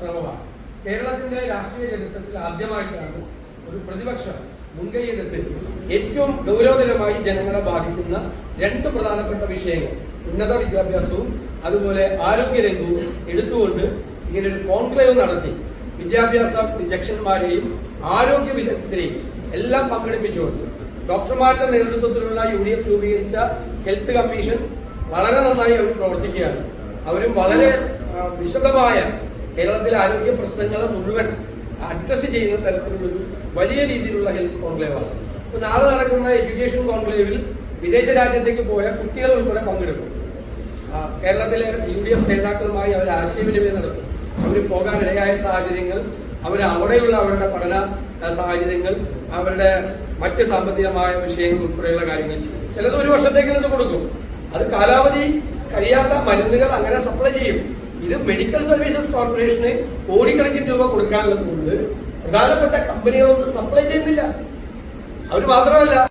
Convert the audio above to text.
ശ്രമമാണ്. കേരളത്തിന്റെ രാഷ്ട്രീയ ചരിത്രത്തിൽ ആദ്യമായിട്ടാണ് ഒരു പ്രതിപക്ഷം മുൻകൈയെടുത്ത് ഏറ്റവും ഗൗരവതരമായി ജനങ്ങളെ ബാധിക്കുന്ന രണ്ട് പ്രധാനപ്പെട്ട വിഷയങ്ങൾ. ഉന്നത വിദ്യാഭ്യാസവും അതുപോലെ ആരോഗ്യരംഗവും എടുത്തുകൊണ്ട് ഇങ്ങനെ ഒരു കോൺക്ലേവ് നടത്തി. വിദ്യാഭ്യാസ വിദഗ്ധന്മാരെയും ആരോഗ്യ വിദഗ്ധരെയും എല്ലാം പങ്കെടുപ്പിച്ചുകൊണ്ട് ഡോക്ടർമാരുടെ നേതൃത്വത്തിലുള്ള യു ഡി എഫ് രൂപീകരിച്ച ഹെൽത്ത് കമ്മീഷൻ വളരെ നന്നായി അവർ പ്രവർത്തിക്കുകയാണ്. അവരും വളരെ വിശദമായ കേരളത്തിലെ ആരോഗ്യ പ്രശ്നങ്ങൾ മുഴുവൻ അഡ്രസ് ചെയ്യുന്ന തരത്തിലുള്ളൊരു വലിയ രീതിയിലുള്ള ഹെൽത്ത് കോൺക്ലേവാണ് ഇപ്പൊ നാളെ നടക്കുന്ന എഡ്യൂക്കേഷൻ കോൺക്ലേവിൽ വിദേശ രാജ്യത്തേക്ക് പോയ കുട്ടികൾ ഉൾപ്പെടെ പങ്കെടുക്കും. കേരളത്തിലെ യു ഡി എഫ് നേതാക്കളുമായി അവർ ആശയവിനിമയം നടത്തും. അവർ പോകാൻ ഇടയായ സാഹചര്യങ്ങൾ അവർ അവിടെയുള്ള അവരുടെ പഠന സാഹചര്യങ്ങൾ അവരുടെ മറ്റ് സാമ്പത്തികമായ വിഷയങ്ങൾ ഉൾപ്പെടെയുള്ള കാര്യങ്ങൾ ചിലത് ഒരു വർഷത്തേക്ക് ഇത് കൊടുക്കും. അത് കാലാവധി കഴിയാത്ത മരുന്നുകൾ അങ്ങനെ സപ്ലൈ ചെയ്യും. ഇത് മെഡിക്കൽ സർവീസസ് കോർപ്പറേഷന് കോടിക്കണക്കിന് രൂപ കൊടുക്കാനുള്ളത് കൊണ്ട് പ്രധാനപ്പെട്ട കമ്പനികളൊന്നും സപ്ലൈ ചെയ്യുന്നില്ല. അവർ മാത്രമല്ല.